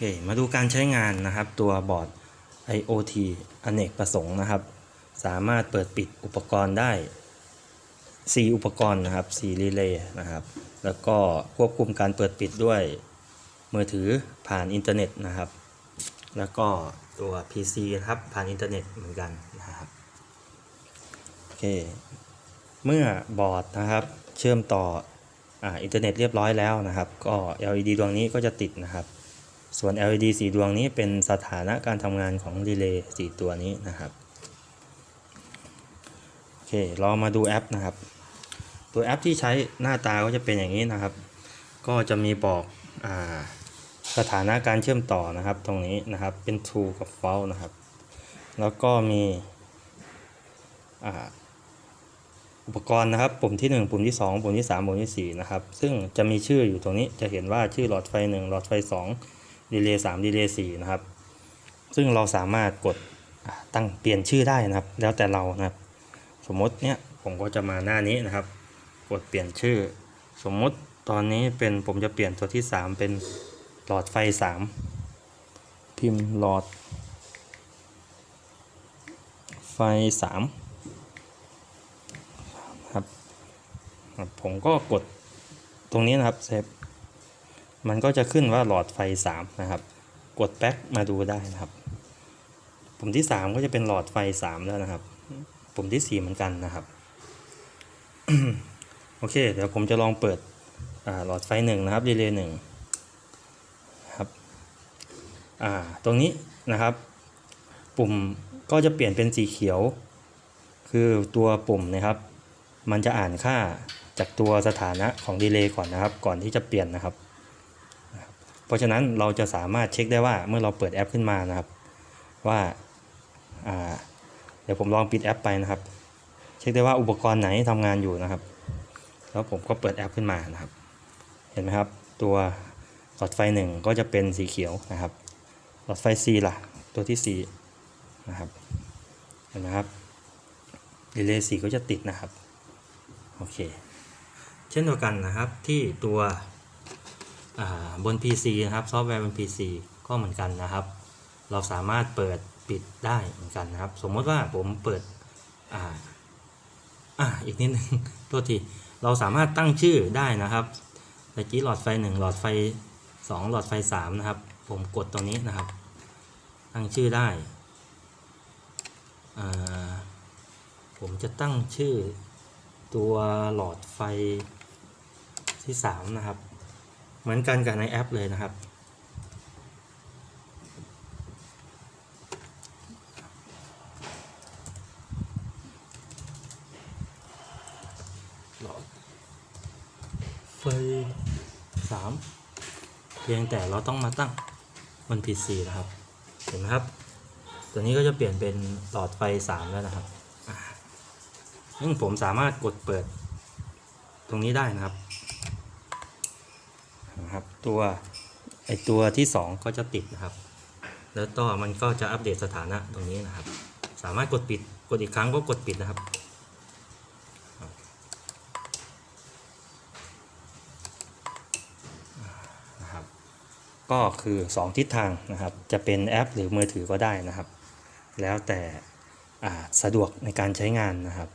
คมาดูการใช้งานนะครับ ตัวบอร์ด IoT อเนกประสงค์นะครับ สามารถเปิดปิดอุปกรณ์ได้ 4 อุปกรณ์นะครับ4รีเลย์นะครับ แล้วก็ควบคุมการเปิดปิดด้วยมือถือผ่านอินเทอร์เน็ตนะครับ แล้วก็ตัว PC นะครับผ่านอินเทอร์เน็ตเหมือนกันนะครับโอเคเมื่อบอร์ดนะครับ เชื่อมต่อออินเทอร์เน็ตเรียบร้อยแล้วนะครับ ก็ LED ดวงนี้ก็จะติดนะครับ ส่วน LED สีดวงนี้เป็นสถานะการทำงานของรีเลย์สีตัวนี้นะครับ โอเค เรามาดูแอปนะครับ ตัวแอปที่ใช้หน้าตาก็จะเป็นอย่างนี้นะครับ ก็จะมีบอกอสถานะการเชื่อมต่อนะครับ ตรงนี้นะครับ เป็น true กับ false นะครับ แล้วก็มีอุปกรณ์นะครับ ปุ่มที่ 1 ปุ่มที่ 2 ปุ่มที่ 3 ปุ่มที่ 4 นะครับ ซึ่งจะมีชื่ออยู่ตรงนี้ จะเห็นว่าชื่อหลอดไฟ 1 หลอดไฟ 2 ดีเลย์3ดีเลย์4นะครับ ซึ่งเราสามารถกดตั้งเปลี่ยนชื่อได้นะครับ แล้วแต่เรานะครับ สมมติเนี้ยผมก็จะมาหน้านี้นะครับ กดเปลี่ยนชื่อ สมมติตอนนี้เป็นผมจะเปลี่ยนตัวที่ 3 เป็นหลอดไฟ 3 พิมพ์หลอด ไฟ3ครับผมก็กดตรงนี้นะครับเซฟ มันก็จะขึ้นว่าหลอดไฟ 3 นะครับ กดแบ็กมาดูได้นะครับ ปุ่มที่ 3 ก็จะเป็นหลอดไฟ 3 แล้วนะครับ ปุ่มที่ 4 เหมือนกันนะครับ โอเค เดี๋ยวผมจะลองเปิดหลอดไฟ 1 นะครับรีเลย์1ครับอ่าตรงนี้นะครับ ปุ่มก็จะเปลี่ยนเป็นสีเขียว คือตัวปุ่มนะครับ มันจะอ่านค่าจากตัวสถานะของดีเลย์ก่อนนะครับ ก่อนที่จะเปลี่ยนนะครับ เพราะฉะนั้นเราจะสามารถเช็คได้ว่าเมื่อเราเปิดแอปขึ้นมานะครับ ว่าาเดี๋ยวผมลองปิดแอปไปนะครับ เช็คได้ว่าอุปกรณ์ไหนทำงานอยู่นะครับ แล้วผมก็เปิดแอปขึ้นมานะครับ เห็นไหมครับ ตัวหลอดไฟหนึ่งก็จะเป็นสีเขียวนะครับ หลอดไฟ C ล่ะ ตัวที่ 4 นะครับ เห็นไหมครับดีเลย์สีก็จะติดนะครับ โอเค เช่นเดียวกันนะครับที่ตัว บน PC นะครับซอฟต์แวร์บน PC ก็เหมือนกันนะครับ เราสามารถเปิดปิดได้เหมือนกันนะครับ สมมติว่าผมเปิดอ่าอ่าอีกนิดนึงตัวทีเราสามารถตั้งชื่อได้นะครับเมื่อกี้หลอดไฟ 1 หลอดไฟ 2 หลอดไฟ 3 นะครับ ผมกดตรงนี้นะครับ ตั้งชื่อได้ ผมจะตั้งชื่อตัวหลอดไฟที่ 3 นะครับ เหมือนกันกับในแอปเลยนะครับ หลอดไฟสามเพียงแต่เราต้องมาตั้งบน PC นะครับ เห็นไหมครับ ตัวนี้ก็จะเปลี่ยนเป็นหลอดไฟสามแล้วนะครับซึ่งผมสามารถกดเปิดตรงนี้ได้นะครับ นะครับ ตัวไอตัวที่สองก็จะติดนะครับ แล้วต่อมันก็จะอัปเดตสถานะตรงนี้นะครับ สามารถกดปิดกดอีกครั้งก็กดปิดนะครับนะครับก็คือ 2 ทิศทางนะครับ จะเป็นแอปหรือมือถือก็ได้นะครับ แล้วแต่สะดวกในการใช้งานนะครับ